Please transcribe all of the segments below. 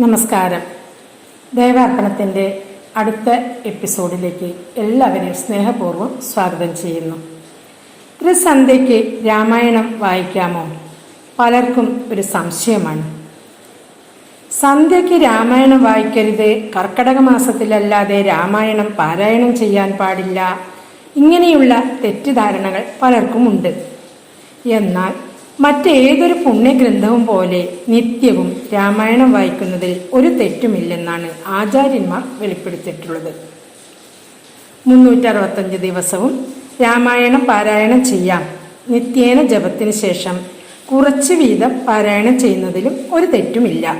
നമസ്കാരം. ദേവാർപ്പണത്തിന്റെ അടുത്ത എപ്പിസോഡിലേക്ക് എല്ലാവരെയും സ്നേഹപൂർവം സ്വാഗതം ചെയ്യുന്നു. ത്രിസന്ധ്യയ്ക്ക് രാമായണം വായിക്കാമോ? പലർക്കും ഒരു സംശയമാണ്. സന്ധ്യയ്ക്ക് രാമായണം വായിക്കരുത് കർക്കടക മാസത്തിലല്ലാതെ രാമായണം പാരായണം ചെയ്യാൻ പാടില്ല. ഇങ്ങനെയുള്ള തെറ്റിദ്ധാരണകൾ പലർക്കും ഉണ്ട് എന്നാൽ മറ്റേതൊരു പുണ്യഗ്രന്ഥവും പോലെ നിത്യവും രാമായണം വായിക്കുന്നതിൽ ഒരു തെറ്റുമില്ലെന്നാണ് ആചാര്യന്മാർ വെളിപ്പെടുത്തിയിട്ടുള്ളത്. മുന്നൂറ്ററുപത്തഞ്ച് ദിവസവും രാമായണം പാരായണം ചെയ്യാം. നിത്യേന ജപത്തിന് ശേഷം കുറച്ച് വീതം പാരായണം ചെയ്യുന്നതിലും ഒരു തെറ്റുമില്ല.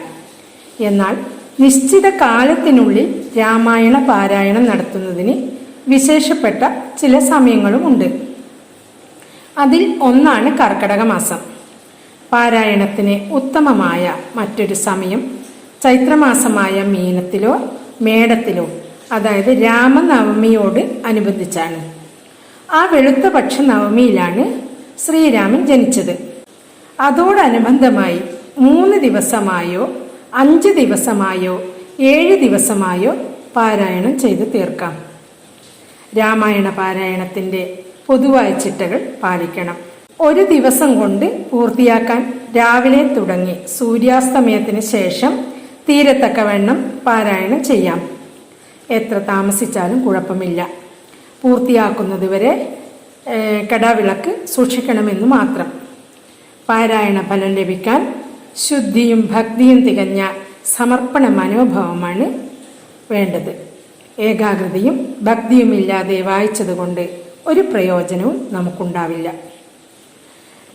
എന്നാൽ നിശ്ചിത കാലത്തിനുള്ളിൽ രാമായണ പാരായണം നടത്തുന്നതിന് വിശേഷപ്പെട്ട ചില സമയങ്ങളുമുണ്ട്. അതിൽ ഒന്നാണ് കർക്കടക മാസം പാരായണത്തിന് ഉത്തമമായ മറ്റൊരു സമയം ചൈത്രമാസമായ മീനത്തിലോ മേടത്തിലോ അതായത് രാമനവമിയോട് അനുബന്ധിച്ചാണ്. ആ വെളുത്ത പക്ഷ നവമിയിലാണ് ശ്രീരാമൻ ജനിച്ചത്. അതോടനുബന്ധമായി മൂന്ന് ദിവസമായോ അഞ്ച് ദിവസമായോ ഏഴ് ദിവസമായോ പാരായണം ചെയ്തു തീർക്കാം. രാമായണ പാരായണത്തിന്റെ പൊതുവായ ചിട്ടകൾ പാലിക്കണം. ഒരു ദിവസം കൊണ്ട് പൂർത്തിയാക്കാൻ രാവിലെ തുടങ്ങി സൂര്യാസ്തമയത്തിന് ശേഷം തീരത്തക്ക തീരത്തക്കവണ്ണം പാരായണം ചെയ്യാം. എത്ര താമസിച്ചാലും കുഴപ്പമില്ല. പൂർത്തിയാക്കുന്നതുവരെ കടാവിളക്ക് സൂക്ഷിക്കണമെന്ന് മാത്രം. പാരായണ ഫലം ലഭിക്കാൻ ശുദ്ധിയും ഭക്തിയും തികഞ്ഞ സമർപ്പണ മനോഭാവമാണ് വേണ്ടത്. ഏകാഗ്രതയും ഭക്തിയുമില്ലാതെ വായിച്ചതുകൊണ്ട് ഒരു പ്രയോജനവും നമുക്കുണ്ടാവില്ല.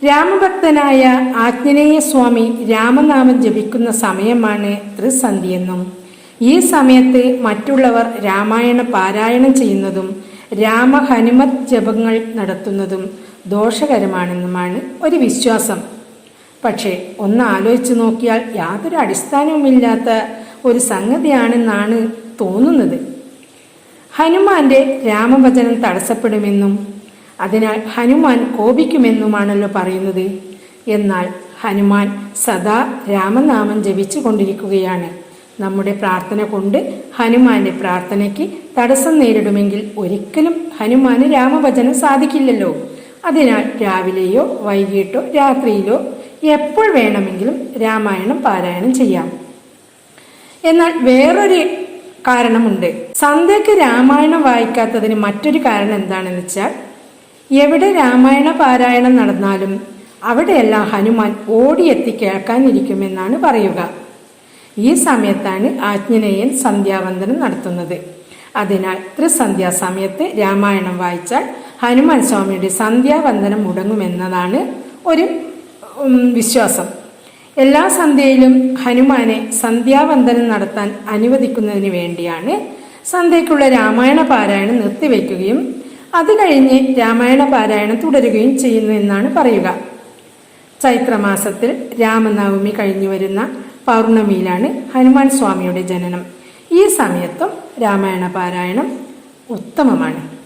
രാമഭക്തനായ ആഞ്ജനേയ സ്വാമി രാമനാമം ജപിക്കുന്ന സമയമാണ് ത്രിസന്ധിയെന്നും ഈ സമയത്ത് മറ്റുള്ളവർ രാമായണ പാരായണം ചെയ്യുന്നതും രാമ ഹനുമത് ജപങ്ങൾ നടത്തുന്നതും ദോഷകരമാണെന്നുമാണ് ഒരു വിശ്വാസം. പക്ഷേ ഒന്ന് ആലോചിച്ചു നോക്കിയാൽ യാതൊരു അടിസ്ഥാനവുമില്ലാത്ത ഒരു സംഗതിയാണെന്നാണ് തോന്നുന്നത്. ഹനുമാന്റെ രാമഭജനം തടസ്സപ്പെടുമെന്നും അതിനാൽ ഹനുമാൻ കോപിക്കുമെന്നുമാണല്ലോ പറയുന്നത്. എന്നാൽ ഹനുമാൻ സദാ രാമനാമം ജപിച്ചു കൊണ്ടിരിക്കുകയാണ് നമ്മുടെ പ്രാർത്ഥന കൊണ്ട് ഹനുമാന്റെ പ്രാർത്ഥനയ്ക്ക് തടസ്സം നേരിടുമെങ്കിൽ ഒരിക്കലും ഹനുമാന് രാമഭജനം സാധിക്കില്ലല്ലോ. അതിനാൽ രാവിലെയോ വൈകിട്ടോ രാത്രിയിലോ എപ്പോൾ വേണമെങ്കിലും രാമായണം പാരായണം ചെയ്യാം. എന്നാൽ വേറൊരു കാരണമുണ്ട്. സന്ധ്യക്ക് രാമായണം വായിക്കാത്തതിന് മറ്റൊരു കാരണം എന്താണെന്ന് വെച്ചാൽ എവിടെ രാമായണ പാരായണം നടന്നാലും അവിടെയെല്ലാം ഹനുമാൻ ഓടിയെത്തി കേൾക്കാനിരിക്കുമെന്നാണ് പറയുക. ഈ സമയത്താണ് ആജ്ഞനേയൻ സന്ധ്യാവന്ദനം നടത്തുന്നത്. അതിനാൽ ത്രിസന്ധ്യാ സമയത്ത് രാമായണം വായിച്ചാൽ ഹനുമാൻ സ്വാമിയുടെ സന്ധ്യാവന്ദനം മുടങ്ങുമെന്നതാണ് ഒരു വിശ്വാസം. എല്ലാ സന്ധ്യയിലും ഹനുമാനെ സന്ധ്യാവന്ദനം നടത്താൻ അനുവദിക്കുന്നതിന് വേണ്ടിയാണ് സന്ധ്യയ്ക്കുള്ള രാമായണ പാരായണം നിർത്തിവെക്കുകയും അത് കഴിഞ്ഞ് രാമായണ പാരായണം തുടരുകയും ചെയ്യുന്നു എന്നാണ് പറയുക. ചൈത്രമാസത്തിൽ രാമനവമി കഴിഞ്ഞു വരുന്ന പൗർണമിയിലാണ് ഹനുമാൻ സ്വാമിയുടെ ജനനം. ഈ സമയത്തും രാമായണ പാരായണം ഉത്തമമാണ്.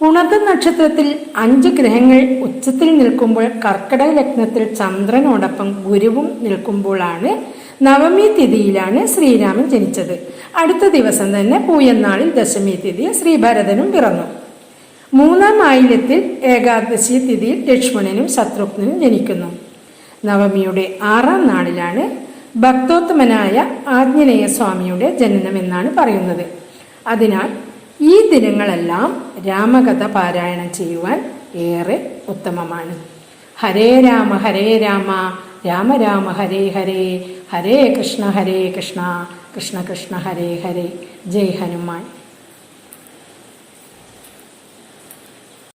പുണർദ നക്ഷത്രത്തിൽ അഞ്ച് ഗ്രഹങ്ങൾ ഉച്ചത്തിൽ നിൽക്കുമ്പോൾ കർക്കടക ലഗ്നത്തിൽ ചന്ദ്രനോടൊപ്പം ഗുരുവും നിൽക്കുമ്പോഴാണ് നവമി തിഥിയിലാണ് ശ്രീരാമൻ ജനിച്ചത്. അടുത്ത ദിവസം തന്നെ പൂയന്നാളിൽ ദശമി തിഥി ശ്രീഭരതനും പിറന്നു. മൂന്നാം ആയില്യത്തിൽ ഏകാദശി തിഥിയിൽ ലക്ഷ്മണനും ശത്രുഘ്നനും ജനിക്കുന്നു. നവമിയുടെ ആറാം നാളിലാണ് ഭക്തോത്തമനായ ആഞ്ജനേയ സ്വാമിയുടെ ജനനമെന്നാണ് പറയുന്നത്. അതിനാൽ ഈ ദിനങ്ങളെല്ലാം രാമകഥ പാരായണം ചെയ്യുവാൻ ഏറെ ഉത്തമമാണ്. ഹരേ രാമ ഹരേ രാമ രാമ രാമ ഹരേ ഹരേ ഹരേ കൃഷ്ണ ഹരേ കൃഷ്ണ കൃഷ്ണ കൃഷ്ണ ഹരേ ഹരേ. ജയ് ഹനുമാൻ.